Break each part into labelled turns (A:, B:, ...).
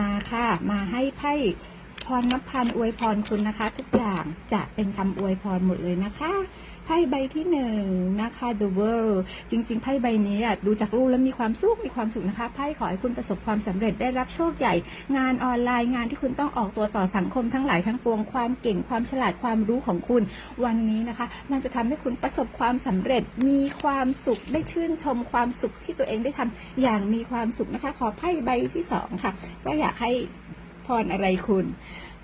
A: มาค่ะ มาให้ไพ่ พรนับพันอวยพรคุณนะคะ ทุกอย่างจะเป็นคำอวยพรหมดเลยนะคะไพ่ใบที่หนึ่งนะคะ the world จริง ๆ ไพ่ใบนี้ดูจากรูปแล้วมีความสุขมีความสุขนะคะไพ่ขอให้คุณประสบความสำเร็จได้รับโชคใหญ่ งานออนไลน์งานที่คุณต้องออกตัวต่อสังคมทั้งหลายทั้งปวงความเก่งความฉลาดความรู้ของคุณ วันนี้นะคะ มันจะทำให้คุณประสบความสำเร็จมีความสุขได้ชื่นชมความสุขที่ตัวเองได้ทำอย่างมีความสุขนะคะ ขอไพ่ใบที่สองค่ะว่าอยากให้ พรอะไรคุณ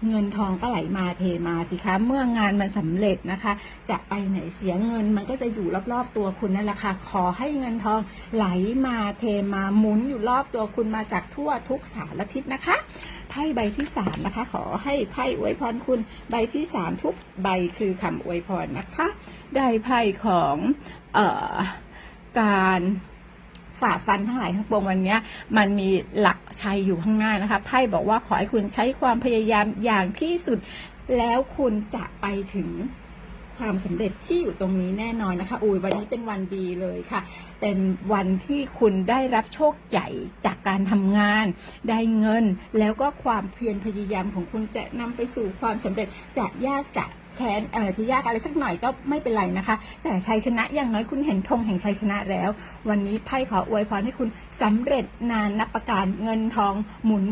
A: เงินทองก็ไหลมาเทมาสิคะ เมื่องานมันสำเร็จนะคะ จะไปไหนเสียเงินมันก็จะอยู่รอบๆตัวคุณนั่นแหละค่ะ ขอให้เงินทองไหลมาเทมาหมุนอยู่รอบตัวคุณมาจากทั่วทุกสารทิศนะคะไพ่ใบที่สามนะคะ ขอให้ไพ่อวยพรคุณ ใบที่สามทุกใบคือคำอวยพรนะคะ ได้ไพ่ของเอ่อการ ฝ่าฟันทั้งหลายทั้งปวงวันนี้มันมีหลักชัยอยู่ข้างหน้านะคะไพ่บอกว่าขอให้คุณใช้ความพยายามอย่างที่สุด แล้วคุณจะไปถึงความสำเร็จที่อยู่ตรงนี้แน่นอนนะคะอุ้ยวันนี้เป็นวันดีเลยค่ะ เป็นวันที่คุณได้รับโชคใหญ่จากการทำงาน ได้เงิน แล้วก็ความเพียรพยายามของคุณจะนำไปสู่ความสำเร็จจะยากจะ แค้นเออจะยากอะไรสักหน่อยก็ไม่เป็นไรนะคะ แต่ชัยชนะอย่างน้อยคุณเห็นธงแห่งชัยชนะแล้ว วันนี้ไพ่ขออวยพรให้คุณสำเร็จนานนับประการเงินทองหมุน